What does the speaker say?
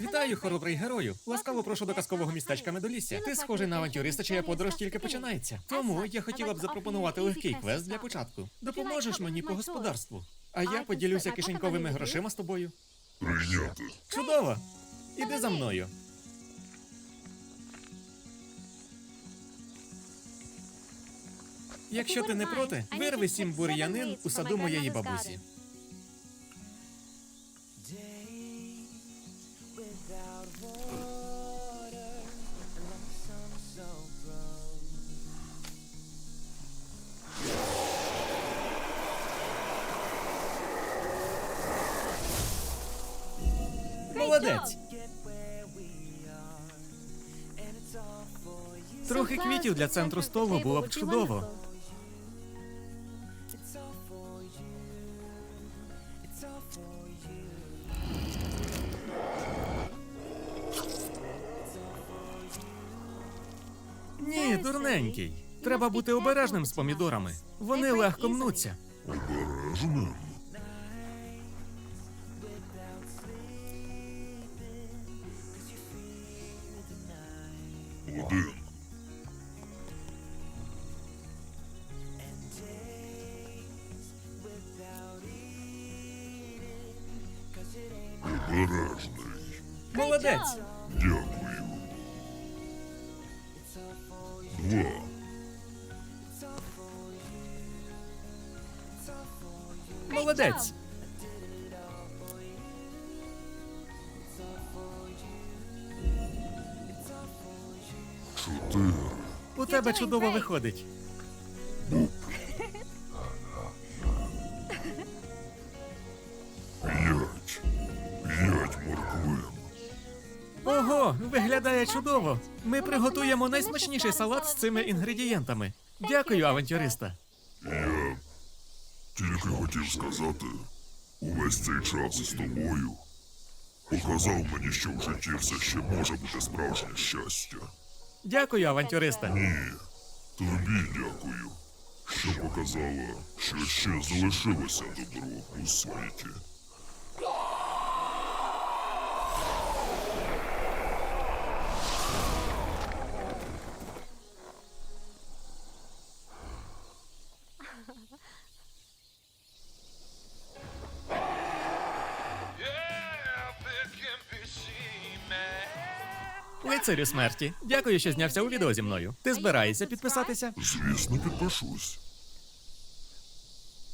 Вітаю, хоробрий герою. Ласкаво прошу до казкового містечка Медолісся. Ти схожий на авантюриста, чия подорож тільки починається. Тому я хотіла б запропонувати легкий квест для початку. Допоможеш мені по господарству. А я поділюся кишеньковими грошима з тобою. Прийняти. Чудово! Іди за мною. Якщо ти не проти, вирви сім бур'янин у саду моєї бабусі. Молодець! Трохи квітів для центру столу було б чудово. Ні, дурненький. Треба бути обережним з помідорами. Вони легко мнуться. Обережним. Один. Обережний. Молодець! Дякую. Два. Молодець! Чотири. У тебе чудово виходить. Ого, виглядає чудово. Ми приготуємо найсмачніший салат з цими інгредієнтами. Дякую, авантюриста. Я тільки хотів сказати, увесь цей час з тобою показав мені, що в житті все ще може бути справжнє щастя. Дякую, авантюриста. Ні, тобі дякую, що показала, що ще залишилося добро у світі. Лицарю смерті. Дякую, що знявся у відео зі мною. Ти збираєшся підписатися? Звісно, підпишусь.